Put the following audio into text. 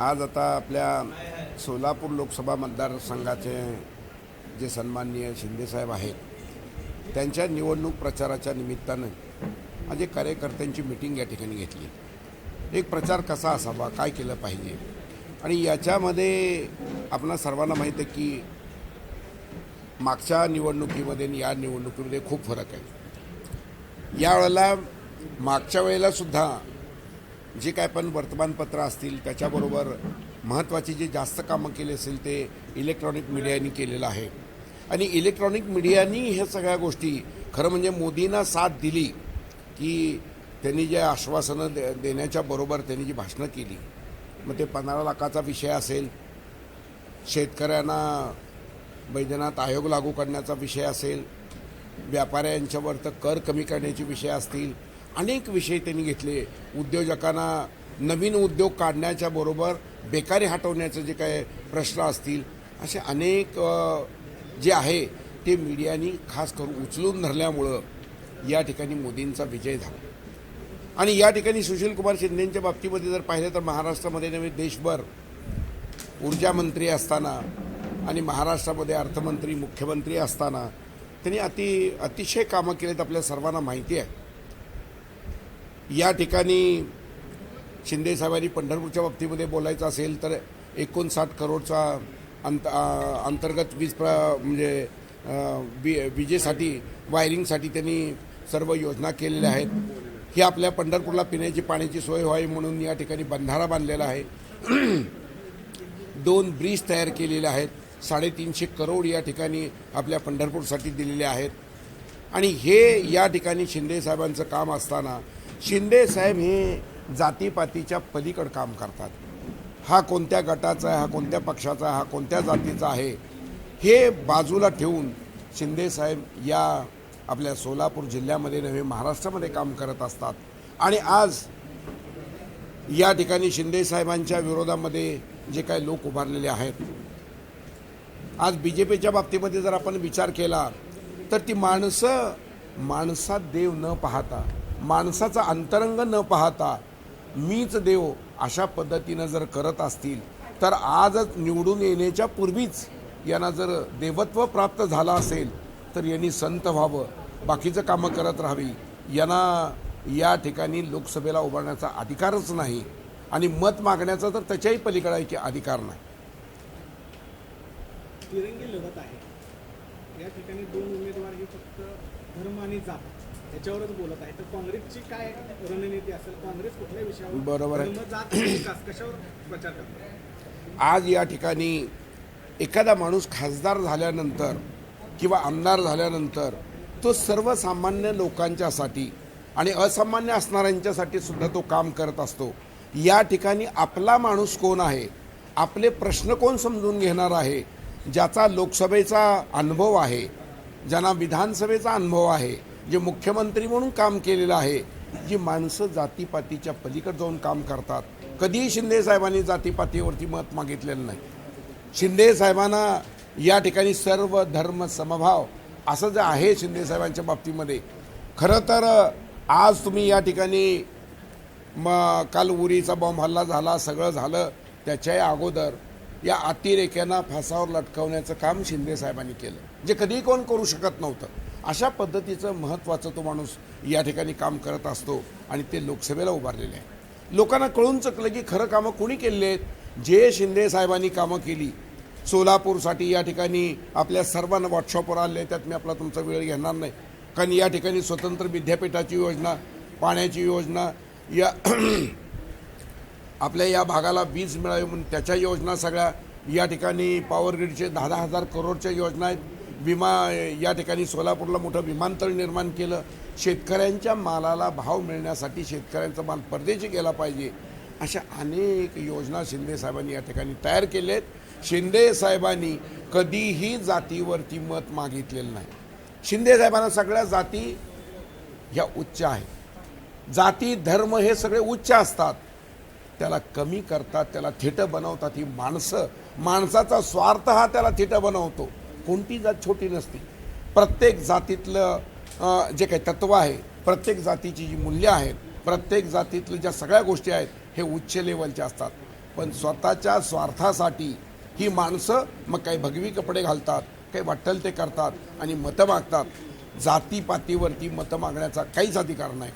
आज आता आपल्या सोलापूर लोकसभा मतदारसंघाचे जे सन्माननीय शिंदेसाहेब आहेत त्यांच्या निवडणूक प्रचाराच्या निमित्तानं माझे कार्यकर्त्यांची मिटिंग या ठिकाणी घेतली. एक प्रचार कसा असावा काय केलं पाहिजे? आणि याच्यामध्ये आपणा सर्वांना माहीत आहे की मागच्या निवडणुकीमध्ये आणि या निवडणुकीमध्ये खूप फरक आहे. यावेळेला मागच्या वेळेला सुद्धा जे काय पण वर्तमानपत्र असतील त्याच्याबरोबर महत्त्वाची जे जास्त कामं केली असेल ते इलेक्ट्रॉनिक मीडियानी केलेलं आहे. आणि इलेक्ट्रॉनिक मीडियानी ह्या सगळ्या गोष्टी खरं म्हणजे मोदींना साथ दिली की त्यांनी जे आश्वासनं दे देण्याच्या बरोबर त्यांनी जी भाषणं केली मग ते पंधरा लाखाचा विषय असेल शेतकऱ्यांना वैद्यनाथ आयोग लागू करण्याचा विषय असेल व्यापाऱ्यांच्यावर तर कर कमी करण्याचे विषय असतील अनेक विषय त्यांनी घेतले. उद्योजकांना नवीन उद्योग काढण्याच्या बरोबर बेकारी हटवण्याचे जे काय प्रश्न असतील असे अनेक जे आहे ते मीडियानी खास करून उचलून धरल्यामुळं या ठिकाणी मोदींचा विजय झाला. आणि या ठिकाणी सुशील कुमार बाबतीमध्ये जर पाहिलं तर महाराष्ट्रामध्ये नव्हे देशभर ऊर्जामंत्री असताना आणि महाराष्ट्रामध्ये अर्थमंत्री मुख्यमंत्री असताना त्यांनी अति अतिशय कामं केलेत आपल्या सर्वांना माहिती आहे. या ठिकाणी शिंदेसाहेबांनी पंढरपूरच्या बाबतीमध्ये बोलायचं असेल तर एकोणसाठ करोडचा अंत अंतर्गत वीज प्र म्हणजे वि विजेसाठी वायरिंगसाठी त्यांनी सर्व योजना केलेल्या आहेत. ही आपल्या पंढरपूरला पिण्याची पाण्याची सोय व्हावी म्हणून या ठिकाणी बंधारा बांधलेला आहे. दोन ब्रिज तयार केलेले आहेत. साडेतीनशे करोड या ठिकाणी आपल्या पंढरपूरसाठी दिलेले आहेत. आणि हे या ठिकाणी शिंदे साहेबांचं काम असताना शिंदे साहेब हे जातीपातीच्या पलीकड काम करतात. हा कोणत्या गटाचा आहे हा कोणत्या पक्षाचा आहे हा कोणत्या जातीचा आहे हे बाजूला ठेवून शिंदे साहेब या आपल्या सोलापूर जिल्ह्यामध्ये नव्हे महाराष्ट्रामध्ये काम करत असतात. आणि आज या ठिकाणी शिंदे साहेबांच्या विरोधामध्ये जे काही लोक उभारलेले आहेत आज बी जे पीच्या बाबतीमध्ये जर आपण विचार केला तर ती माणसं माणसात देव न पाहता माणसाचा अंतरंग न पाहता मीच देव अशा पद्धतीनं जर करत असतील तर आजच निवडून येण्याच्या पूर्वीच यांना जर देवत्व प्राप्त झालं असेल तर यांनी संत व्हावं बाकीचं कामं करत राहावी. यांना या ठिकाणी लोकसभेला उभारण्याचा अधिकारच नाही आणि मत मागण्याचा तर त्याच्याही पलीकडे अधिकार नाही. तिरंगी लढत आहे. या ठिकाणी दोन उमेदवार हे फक्त धर्म आणि जात. याच्यावरच बोलत आहे. तर काँग्रेसची काय रणनीती असेल? काँग्रेस कुठल्या विषयावर बरोबर आहे. कशावर प्रचार करतो? आज या ठिकाणी एखादा माणूस खासदार झाल्यानंतर किंवा आमदार झाल्यानंतर तो सर्वसामान्य लोकांच्यासाठी आणि असामान्य असणाऱ्यांच्यासाठी सुद्धा तो काम करत असतो. या ठिकाणी आपला माणूस कोण आहे? आपले प्रश्न कोण समजून घेणार आहे? ज्याचा लोकसभेचा अनुभव आहे ज्यांना विधानसभेचा अनुभव आहे जे मुख्यमंत्री म्हणून काम केलेलं आहे जी माणसं जातीपातीच्या पलीकडे जाऊन काम करतात. कधीही शिंदे साहेबांनी जातीपातीवरती मत मागितलेलं नाही. शिंदे साहेबांना या ठिकाणी सर्व धर्म समभाव असं जे आहे शिंदे साहेबांच्या बाबतीमध्ये खरं तर आज तुम्ही या ठिकाणी म काल उरीचा बॉम्ब हल्ला झाला सगळं झालं त्याच्याही अगोदर या अतिरेक्यांना फासावर लटकवण्याचं काम शिंदे साहेबांनी केलं. जे कधीही कोण करू शकत नव्हतं. अशा पद्धतीचं महत्त्वाचं तो माणूस या ठिकाणी काम करत असतो आणि ते लोकसभेला उभारलेले आहे लोकांना कळून चकलं की खरं कामं कोणी केलेले आहेत? जे शिंदे साहेबांनी कामं केली सोलापूरसाठी या ठिकाणी आपल्या सर्वांना व्हॉट्सअपवर आले त्यात मी आपला तुमचा वेळ घेणार नाही. कारण या ठिकाणी स्वतंत्र विद्यापीठाची योजना पाण्याची योजना या आपल्या या भागाला वीज मिळावी म्हणून त्याच्या योजना सगळ्या या ठिकाणी पॉवर ग्रीडचे दहा दहा हजार करोडच्या योजना आहेत. विमा या ठिकाणी सोलापूरला मोठं विमानतळ निर्माण केलं. शेतकऱ्यांच्या मालाला भाव मिळण्यासाठी शेतकऱ्यांचा माल परदेशी गेला पाहिजे अशा अनेक योजना शिंदे साहेबांनी या ठिकाणी तयार केल्या आहेत शिंदे साहेबांनी कधीही जातीवरती मत मागितलेलं नाही. शिंदे साहेबांना सगळ्या जाती ह्या उच्च आहेत. जाती धर्म हे सगळे उच्च असतात. त्याला कमी करतात त्याला थिटं बनवतात ही माणसं. माणसाचा स्वार्थ हा त्याला थिटं बनवतो. कोणती जात छोटी नसते. प्रत्येक जातीतलं जे काही तत्व आहे प्रत्येक जातीची जी मूल्य आहेत प्रत्येक जातीतल्या ज्या सगळ्या गोष्टी आहेत हे उच्च लेवलच्या असतात. पण स्वतःच्या स्वार्थासाठी ही माणसं मग काही भगवी कपडे घालतात काही वाटल ते करतात आणि मतं मागतात. जातीपातीवरती मतं मागण्याचा काहीच अधिकार नाही